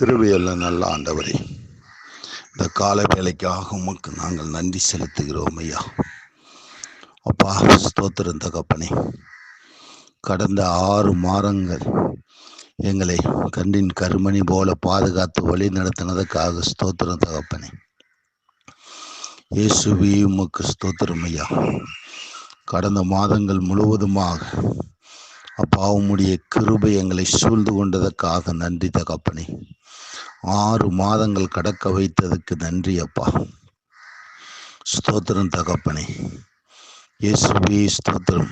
கிருபையுள்ள நல்ல ஆண்டவரே இந்த கால வேலைக்காக உமக்கு நாங்கள் நன்றி செலுத்துகிறோம் ஐயா. அப்பா ஸ்தோத்திரம் தகப்பனே. கடந்த ஆறு மாதங்கள் எங்களை கண்டின் கருமணி போல பாதுகாத்து வழி நடத்தினதுக்காக ஸ்தோத்திரம் தகப்பனே. இயேசுவி உமக்கு ஸ்தோத்திரம் ஐயா. கடந்த மாதங்கள் முழுவதுமாக அப்பா உம்முடைய கிருபை எங்களை சூழ்ந்து கொண்டதற்காக நன்றி தகப்பனே. ஆறு மாதங்கள் கடக்க வைத்ததுக்கு நன்றி அப்பா. ஸ்தோத்திரம் தகப்பனே. இயேசுவே ஸ்தோத்திரம்.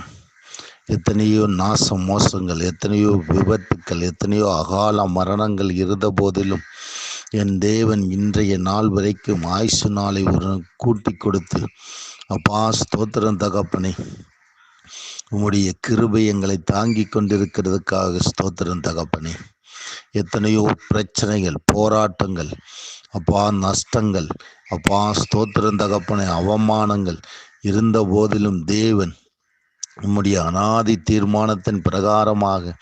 எத்தனையோ நாச மோசங்கள் எத்தனையோ விபத்துக்கள் எத்தனையோ அகால மரணங்கள் இருந்த போதிலும் என் தேவன் இன்றைய நாள் வரைக்கும் ஆயுசு நாளை ஒரு கூட்டி கொடுத்து அப்பா ஸ்தோத்திரம் தகப்பனே. உம்முடைய கிருபை எங்களை தாங்கி கொண்டிருக்கிறதுக்காக ஸ்தோத்திரம் தகப்பனே. எத்தனையோ பிரச்சனைகள் போராட்டங்கள் அப்பா நஷ்டங்கள் அப்பா ஸ்தோத்திரம் தகப்பனை அவமானங்கள் இருந்த போதிலும் தேவன் நம்முடைய அனாதி தீர்மானத்தின் பிரகாரமாக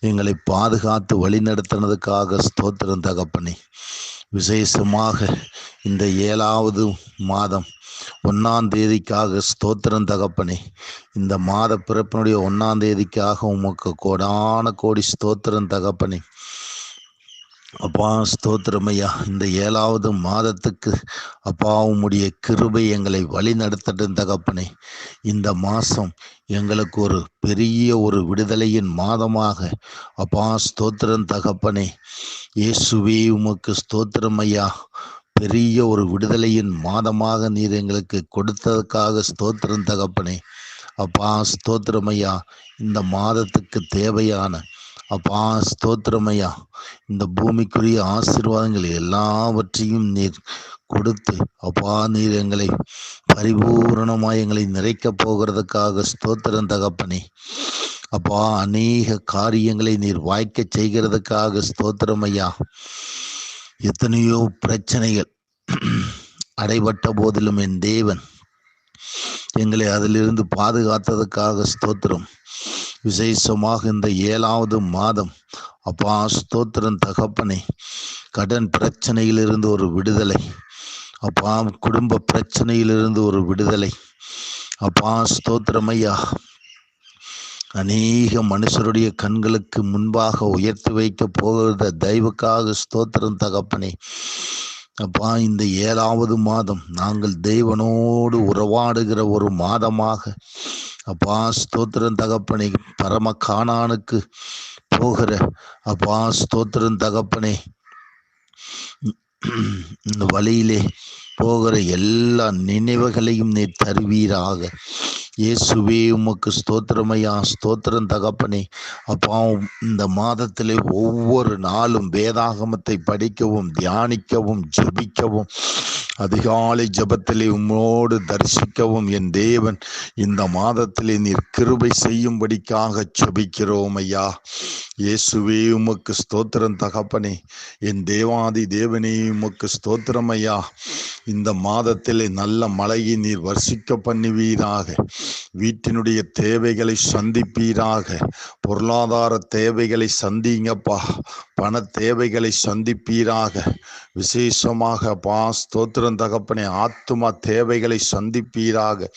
எங்களை பாதுகாத்து வழிநடத்தினதுக்காக ஸ்தோத்திரம் தகப்பனை. விசேஷமாக இந்த ஏழாவது மாதம் ஒன்னாம் தேதிக்காக ஸ்தோத்திரம் தகப்பனே. இந்த மாத பிறப்பினுடைய ஒன்னாம் தேதிக்காக உமக்கு கோடான கோடி ஸ்தோத்திரம் தகப்பனே. அப்பா ஸ்தோத்திரம் ஐயா. இந்த ஏழாவது மாதத்துக்கு அப்பா உம்முடைய கிருபை எங்களை வழி நடத்தட்டும் தகப்பனே. இந்த மாதம் எங்களுக்கு ஒரு பெரிய ஒரு விடுதலையின் மாதமாக. அப்பா ஸ்தோத்திரம் தகப்பனே. இயேசுவே உமக்கு ஸ்தோத்திரம் ஐயா. பெரிய ஒரு விடுதலையின் மாதமாக நீர் எங்களுக்கு கொடுத்ததுக்காக ஸ்தோத்திரம் தகப்பனே. அப்பா ஸ்தோத்திரம் ஐயா இந்த மாதத்துக்கு தேவையான அப்பா ஸ்தோத்திரமையா. இந்த பூமிக்குரிய ஆசீர்வாதங்கள் எல்லாவற்றையும் நீர் கொடுத்து அப்பா நீர் எங்களை பரிபூரணமாய் எங்களை நிறைக்கப் போகிறதுக்காக ஸ்தோத்திரம் தகப்பனே. அப்பா அநேக காரியங்களை நீர் வாய்க்க செய்கிறதுக்காக ஸ்தோத்திரம் ஐயா எத்தனையோ பிரச்சனைகள் அடைபட்ட போதிலும் என் தேவன் எங்களை அதிலிருந்து பாதுகாத்ததுக்காக ஸ்தோத்திரம். விசேஷமாக இந்த ஏழாவது மாதம் அப்பா ஸ்தோத்திரம் தகப்பனை கடன் பிரச்சனையிலிருந்து ஒரு விடுதலை. அப்பா குடும்ப பிரச்சனையிலிருந்து ஒரு விடுதலை. அப்பா ஸ்தோத்திரம் ஐயா. அநேக மனுஷருடைய கண்களுக்கு முன்பாக உயர்த்தி வைக்க போகிற தெய்வுக்காக ஸ்தோத்திரம் தகப்பனே. அப்பா இந்த ஏழாவது மாதம் நாங்கள் தெய்வனோடு உறவாடுகிற ஒரு மாதமாக. அப்பா ஸ்தோத்திரன் தகப்பனை பரம காணானுக்கு போகிற. அப்பா ஸ்தோத்திரன் தகப்பனே இந்த வழியிலே போகிற எல்லா நினைவுகளையும் நீ தருவீராக. இயேசுவே உமக்கு ஸ்தோத்திரமையா ஸ்தோத்திரம் தகப்பனே. அப்பா இந்த மாதத்திலே ஒவ்வொரு நாளும் வேதாகமத்தை படிக்கவும் தியானிக்கவும் ஜபிக்கவும். அதிகாலை ஜபத்திலே உம்மோடு தரிசிக்கவும் என் தேவன். இந்த மாதத்திலே நீர் கிருபை செய்யும்படிக்காக ஜபிக்கிறோம் ஐயா. இயேசுவே உமக்கு ஸ்தோத்திரம் தகப்பனே. என் தேவாதி தேவனே உமக்கு ஸ்தோத்திரம் ஐயா. இந்த மாதத்திலே நல்ல மழையை நீர் வர்ஷிக்க பண்ணுவீராக. வீட்டினுடைய தேவைகளை சந்திப்பீராக. பொருளாதார தேவைகளை சந்திங்கப்பா. பண தேவைகளை சந்திப்பீராக. விசேஷமாக பா ஸ்தோத்திரம் தகப்பனே ஆத்துமா தேவைகளை சந்திப்பீராக.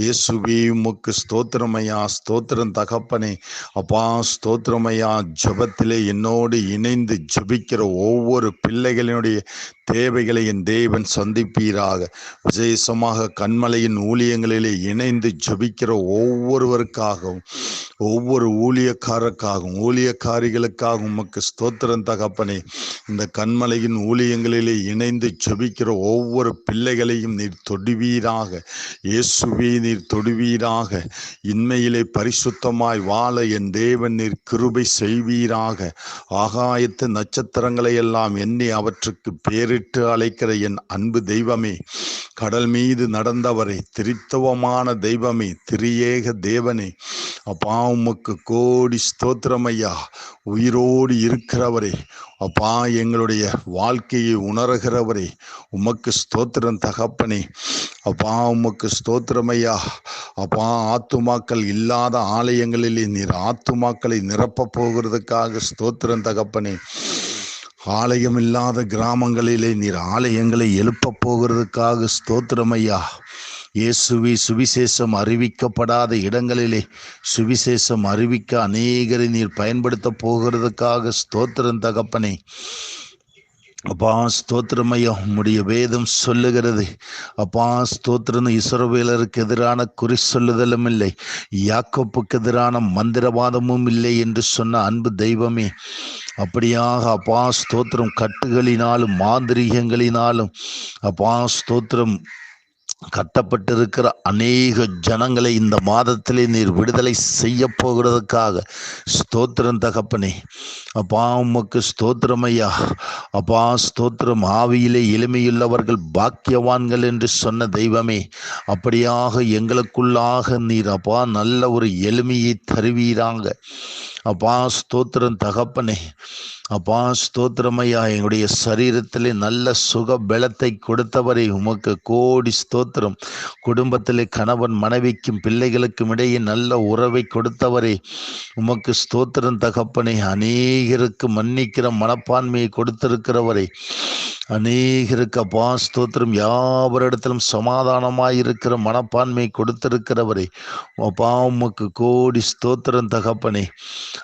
இயேசுவே உமக்கு ஸ்தோத்திரமையா ஸ்தோத்திரம் தகப்பனே. அப்பா ஸ்தோத்திரமையா ஜபத்திலே என்னோடு இணைந்து ஜபிக்கிற ஒவ்வொரு பிள்ளைகளினுடைய தேவைகளை என் தேவன் சந்திப்பீராக. விசேஷமாக கண்மலையின் ஊழியங்களிலே இணைந்து ஜபிக்கிற ஒவ்வொருவருக்காகவும் ஒவ்வொரு ஊழியக்காரருக்காகவும் ஊழியக்காரிகளுக்காகவும் உமக்கு ஸ்தோத்திரம் தகப்பனே இந்த கண்மலையின் ஊழியங்களிலே இணைந்து செபிக்கிற ஒவ்வொரு பிள்ளைகளையும் நீர் தொடுவீராக. இயேசுவே நீர் தொடுவீராக. இன்மையிலே பரிசுத்தமாய் வாழ என் தேவன் நீர் கிருபை செய்வீராக. ஆகாயத்து நட்சத்திரங்களை எல்லாம் எண்ணி அவற்றுக்கு பேரிட்டு அழைக்கிற என் அன்பு தெய்வமே கடல் மீது நடந்தவரை திரித்துவமான தெய்வமே திரியேக தேவனே. அப்பா உமக்கு கோடி ஸ்தோத்திரமையா உயிரோடு இருக்கிறவரே அப்பா எங்களுடைய வாழ்க்கையை உணர்கிறவரே உமக்கு ஸ்தோத்திரம் தகப்பனே. அப்பா உமக்கு ஸ்தோத்திரமையா. அப்பா ஆத்துமாக்கள் இல்லாத ஆலயங்களிலே நீர் ஆத்துமாக்களை நிரப்ப போகிறதுக்காக ஸ்தோத்திரம் தகப்பனே. ஆலயம் இல்லாத கிராமங்களிலே நீர் ஆலயங்களை எழுப்பப் போகிறதுக்காக ஸ்தோத்திரம் ஐயா இயேசுவி சுவிசேஷம் அறிவிக்கப்படாத இடங்களிலே சுவிசேஷம் அறிவிக்க அநேகரை நீர் பயன்படுத்த போகிறதுக்காக ஸ்தோத்திரம் தகப்பனே. அப்பா ஸ்தோத்திரமையா உம்முடைய வேதம் சொல்லுகிறது. அப்பா ஸ்தோத்திரம் இஸ்ரோவேலருக்கு எதிரான குறி சொல்லுதலும் இல்லை. யாக்கோப்புக்கு எதிரான மந்திரவாதமும் இல்லை என்று சொன்ன அன்பு தெய்வமே. அப்படியாக அப்பா ஸ்தோத்திரம் கட்டுகளினாலும் மாந்திரிகங்களினாலும் அப்பா ஸ்தோத்திரம் கட்டப்பட்டிருக்கிற அநேக ஜனங்களை இந்த மாதத்திலே நீர் விடுதலை செய்ய போகிறதுக்காக. ஸ்தோத்திரம் தகப்பனே. அப்பா உமக்கு ஸ்தோத்திரம் ஐயா. அப்பா ஸ்தோத்திரம். ஆவியிலே எளிமையுள்ளவர்கள் பாக்கியவான்கள் என்று சொன்ன தெய்வமே. அப்படியாக எங்களுக்குள்ளாக நீர் அப்பா நல்ல ஒரு எளிமையை தருவீராங்க. அப்பா ஸ்தோத்திரம் தகப்பனே. அப்பா ஸ்தோத்திரமையா. எங்களுடைய சரீரத்திலே நல்ல சுக பலத்தை கொடுத்தவரை. உமக்கு கோடி ஸ்தோத்திரம். குடும்பத்திலே கணவன் மனைவிக்கும் பிள்ளைகளுக்கும் இடையே நல்ல உறவை கொடுத்தவரே. உமக்கு ஸ்தோத்திரம் தகப்பனே. அநேகருக்கு மன்னிக்கிற மனப்பான்மையை கொடுத்திருக்கிறவரை. அநேகருக்கு அப்பா ஸ்தோத்திரம். யாவரிடத்திலும் சமாதானமாய் இருக்கிற மனப்பான்மை கொடுத்திருக்கிறவரே. அப்பா உமக்கு கோடி ஸ்தோத்திரம் தகப்பனே.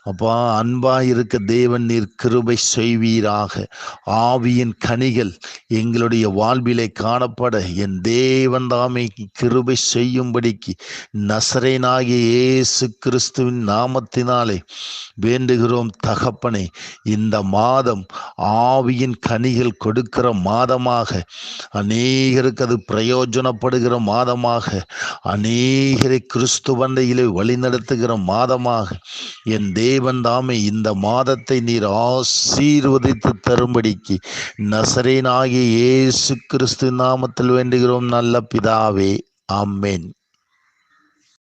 அப்பா அன்பாய் இருக்க தேவன் நீர் கிருபை செய்வீராக. ஆவியின் கனிகள் எங்களுடைய வாழ்விலே காணப்பட. என் தேவன் தாமே கிருபை செய்யும்படிக்கு நசரேனாகிய இயேசு கிறிஸ்துவின் நாமத்தினாலே வேண்டுகிறோம் தகப்பனே. இந்த மாதம் ஆவியின் கனிகள் கொடுக்க கொடுக்கிற மாதமாக. அநேகருக்கு அது பிரயோஜனப்படுகிற மாதமாக. அநேகரை கிறிஸ்துவண்டையிலே வழிநடத்துகிற மாதமாக. என் தேவன் தாமே இந்த மாதத்தை நீர் ஆசீர்வதித்து தரும்படிக்கு நசரேனாகிய இயேசு கிறிஸ்து நாமத்தில் வேண்டுகிறோம் நல்ல பிதாவே. ஆமென்.